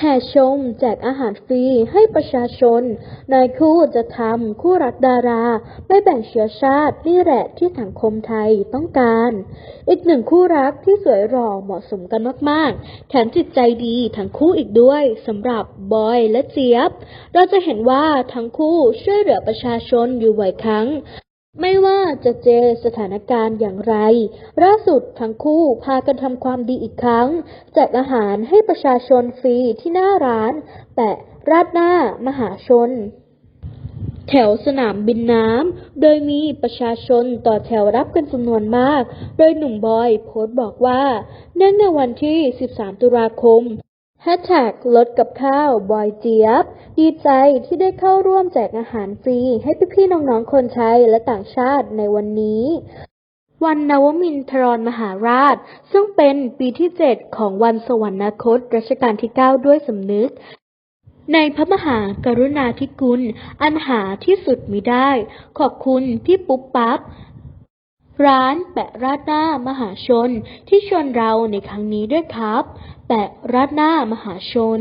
แห่ชมแจกอาหารฟรีให้ประชาชน นายคู่จะทำคู่รักดารา ไม่แบ่งเชื้อชาตินี่แหละที่สังคมไทยต้องการ อีกหนึ่งคู่รักที่สวยหล่อเหมาะสมกันมากๆ แถมจิตใจดีทั้งคู่อีกด้วยสำหรับบอยและเจี๊ยบ เราจะเห็นว่าทั้งคู่ช่วยเหลือประชาชนอยู่บ่อยครั้ง ไม่ว่าจะเจอสถานการณ์อย่างไรล่าสุดทั้งคู่พากันทำความดีอีกครั้งแจกอาหารให้ประชาชนฟรีที่หน้าร้านแปะราดหน้ามหาชน แถวสนามบินน้ำ โดยมีประชาชนต่อแถวรับกันจำนวนมาก โดยหนุ่มบอยโพสต์บอกว่า เนื่องในวันที่ 13 ตุลาคม ฮชแท็กลดกับข้าวบอยเจี๊ยบ ดีใจที่ได้เข้าร่วมแจกอาหารฟรี ให้พี่ๆน้องๆคนไทยและต่างชาติในวันนี้ วันนวมินทรมหาราช ซึ่งเป็นปีที่7ของวันสวรรคตรัชกาลที่9ด้วยสำนึก ในพระมหากรุณาธิคุณ อันหาที่สุดมิได้ ขอบคุณพี่ปุ๊บปั๊บร้านแปะราดหน้ามหาชนที่ชวนเราในครั้งนี้ด้วยครับ แปะราดหน้ามหาชน